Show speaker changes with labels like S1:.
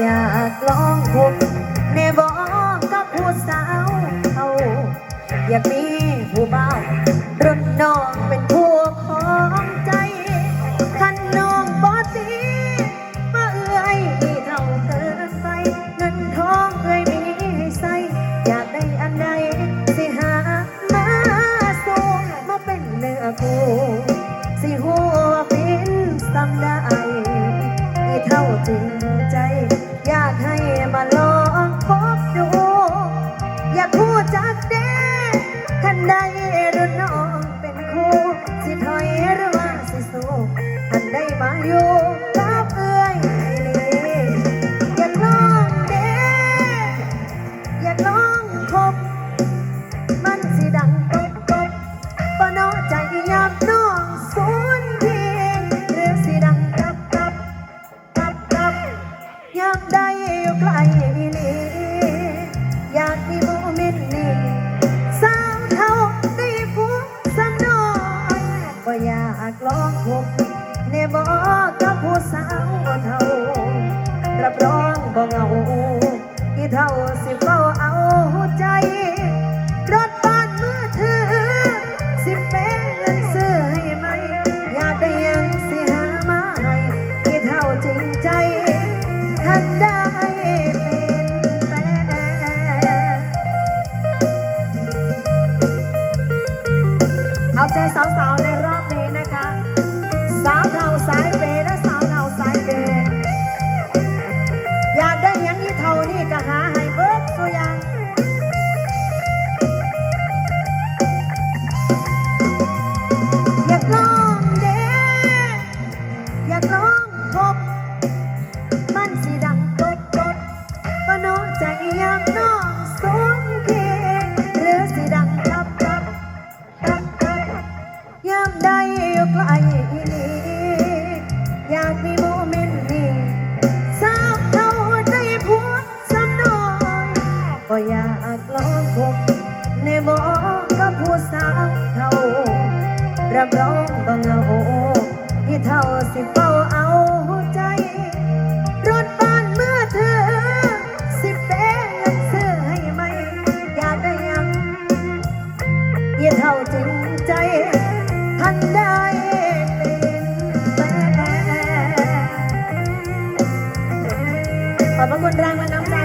S1: อยากลองพบในบอกกับผู้สาวเขาอยากมี เท่าจริงใจ อยากให้มาลองพบดู อยากคู่จักเด้ท่นใดรุ่นน้องเป็นคู่ สิถอยหรือว่าสิสู้ท่นได้มาอยู่ บอกกับผู้สาวเท่ารับรองบ่เงาอีเท่าสิเฝ้าเอาใจ รถบ้านมือถือ สิเป็นเงินซื้อให้ไหม อยากได้ยังสิหามาให้อีเท่าจริงใจทันได้เป็นแฟนเอาใจสาวๆในร 烧烤烧 ก็อยากลองคบในบอกกับผู้สาวเท่า รับรองต้องเอาที่เท่าสิเป้าเอาใจ รถบ้านเมื่อเธอ สิเป็นเงินซื้อให้ไหม อยากได้ยังยี่เท่าจริงใจทันได้เป็นแฟนขอบพระคุณแรงมันน้ำใจ